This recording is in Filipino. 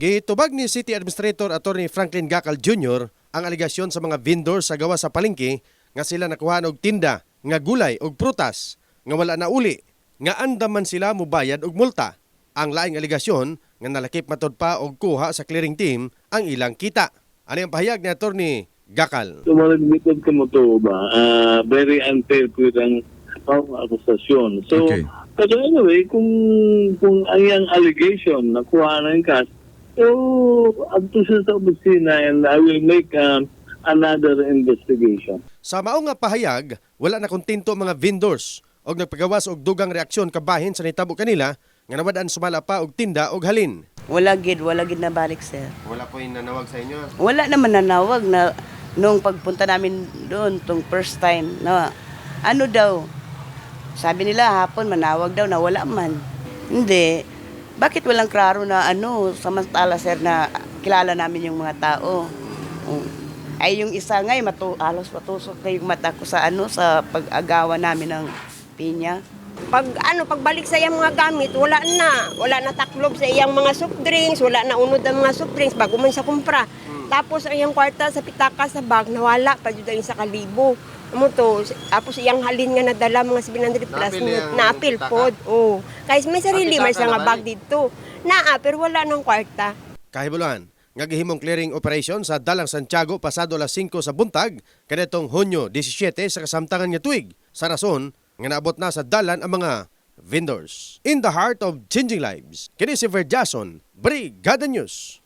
Gitubag ni City Administrator Attorney Franklin Gacal Jr. ang aligasyon sa mga vendor sa gawa sa palengke nga sila nakuha og tinda nga gulay og prutas nga wala na uli nga andaman sila mubayad og multa. Ang laing aligasyon nga nalakip matod pa og kuha sa clearing team ang ilang kita. Ano ang pahayag ni Attorney Gacal? Tumalaglikod ka mo to ba? Ah, very unfair po ang ang akusasyon. So, Okay. pero anyway, kung kung ang yung allegation nakuha na yung cash, so, up to sa opisina and I will make um, another investigation. Sa mao nga pahayag, wala na kontento mga vendors og nagpagawas og dugang reaksyon kabahin sa nitabo kanila nga nawad-an sumala pa og tinda og halin. Wala gid, wala gid na balik sir. Wala po yung nanawag sa inyo. Wala naman nanawag na nung pagpunta namin doon tong first time na ano daw sabi nila hapon manawag daw na wala man. Hindi. Bakit walang klaro na ano samantala sir na kilala namin yung mga tao. Mm. Ay yung isa nga ay matu alos matusok na yung mata ko sa ano sa pag-agawa namin ng pinya. pag ano pagbalik sa iyang mga gamit wala na wala na taklob sa iyang mga soft drinks wala na unod ang mga soft drinks bago man sa kumpra tapos ang iyang kwarta sa pitaka sa bag nawala pa jud ang sa kalibo Amo to, tapos iyang halin nga nadala mga 700 plus naapil pitaka? pod. Oh. Kaya may sarili Ang may pitaka sa nga na bag dito. Naa pero wala nang kwarta. Kahibuluhan, nga gihimong clearing operation sa Dalang Santiago pasado alas 5 sa buntag kanetong Hunyo 17 sa kasamtangan nga tuig. Sa rason nga naabot na sa dalan ang mga vendors. In the heart of changing lives, kini si Verjason, Brigada News.